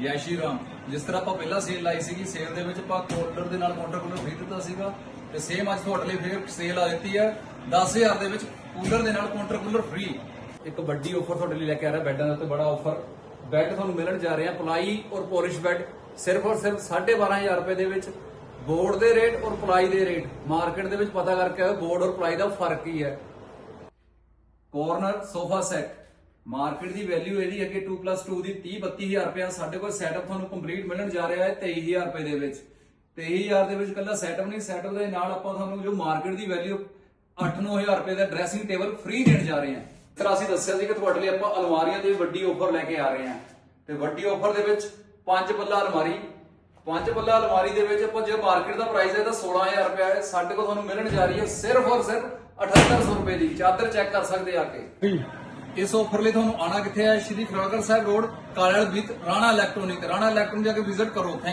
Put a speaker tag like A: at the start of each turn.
A: ਜੈ ਸ਼੍ਰੀ ਰਾਮ। ਜਿਸ ਤਰ੍ਹਾਂ ਆਪਾਂ ਪਹਿਲਾਂ ਸੇਲ ਲਾਈ ਸੀਗੀ ਸੇਲ ਦੇ ਵਿੱਚ ਆਪਾਂ ਕੋਲਰ ਦੇ ਨਾਲ ਕਾਊਂਟਰ ਕੂਲਰ ਫ੍ਰੀ ਦਿੱਤਾ ਸੀਗਾ। ਤੇ ਸੇਮ ਅੱਜ ਤੁਹਾਡੇ ਲਈ ਫੇਰ ਸੇਲ ਆ ਦਿੱਤੀ ਹੈ। 10000 ਦੇ ਵਿੱਚ ਕੂਲਰ ਦੇ ਨਾਲ ਕਾਊਂਟਰ ਕੂਲਰ ਫ੍ਰੀ ਇੱਕ ਵੱਡੀ ਆਫਰ ਤੁਹਾਡੇ ਲਈ ਲੈ ਕੇ ਆ ਰਿਹਾ, ਬੈੱਡਾਂ ਦੇ ਉੱਤੇ ਬੜਾ ਆਫਰ ਬੈੱਡ ਤੁਹਾਨੂੰ ਮਿਲਣ ਜਾ ਰਿਹਾ ਪਲਾਈ ਔਰ ਪੋਲਿਸ਼ ਬੈੱਡ। ਸਿਰਫ ਔਰ ਸਿਰਫ 12500 ਰੁਪਏ ਦੇ ਵਿੱਚ ਬੋਰਡ ਦੇ ਰੇਟ ਔਰ ਪਲਾਈ ਦੇ ਰੇਟ ਮਾਰਕੀਟ ਦੇ ਵਿੱਚ ਪਤਾ ਕਰਕੇ ਆਓ ਬੋਰਡ ਔਰ ਪਲਾਈ ਦਾ ਫ਼ਰਕ ਕੀ ਹੈ। ਕੋਰਨਰ ਸੋਫਾ ਸੈੱਟ ਮਾਰਕੀਟ ਦੀ ਵੈਲਿਊ ਇਹਦੀ ਅੱਗੇ 2+2 ਦੀ 30 32000 ਰੁਪਏ ਸਾਡੇ ਕੋਲ ਸੈਟਅਪ ਤੁਹਾਨੂੰ ਕੰਪਲੀਟ ਮਿਲਣ ਜਾ ਰਿਹਾ ਹੈ 23000 ਰੁਪਏ ਦੇ ਵਿੱਚ। 23000 ਦੇ ਵਿੱਚ ਕੱਲਾ ਸੈਟਅਪ ਨਹੀਂ ਸੈਟਅਪ ਦੇ ਨਾਲ ਆਪਾਂ ਤੁਹਾਨੂੰ ਜੋ ਮਾਰਕੀਟ ਦੀ ਵੈਲਿਊ 8-9000 ਰੁਪਏ ਦਾ ਡਰੈਸਿੰਗ ਟੇਬਲ ਫ੍ਰੀ ਦੇਣ ਜਾ ਰਹੇ ਹਾਂ। ਇਸ ਅਸੀਂ ਦੱਸਿਆ ਸੀ ਕਿ ਤੁਹਾਡੇ ਲਈ ਆਪਾਂ ਅਲਮਾਰੀਆਂ ਦੀ ਵੱਡੀ ਆਫਰ ਲੈ ਕੇ ਆ ਰਹੇ ਹਾਂ। ਤੇ ਵੱਡੀ ਆਫਰ ਦੇ ਵਿੱਚ ਪੰਜ ਪੱਲਾ ਅਲਮਾਰੀ। ਪੰਜ ਪੱਲਾ ਅਲਮਾਰੀ ਦੇ ਵਿੱਚ ਆਪਾਂ ਜੇ ਮਾਰਕੀਟ ਦਾ ਪ੍ਰਾਈਸ ਹੈ ਤਾਂ 16000 ਰੁਪਏ ਹੈ। ਸਾਡੇ ਕੋਲ ਤੁਹਾਨੂੰ ਮਿਲਣ ਜਾ ਰਹੀ ਹੈ ਸਿਰਫ ਔਰ ਸਿਰਫ 7800 ਰੁਪਏ ਦੀ। ਚਾਦਰ ਚੈੱਕ ਕਰ ਸਕਦੇ ਆ ਕੇ। ਇਸ ਆਫਰ ਲਈ ਤੁਹਾਨੂੰ ਆਣਾ ਕਿੱਥੇ ਹੈ? Shri Khargar Sahib road Kalar with Rana electronic. Rana electronic ਜਾ ਕੇ ਵਿਜ਼ਿਟ ਕਰੋ। ਥੈਂਕ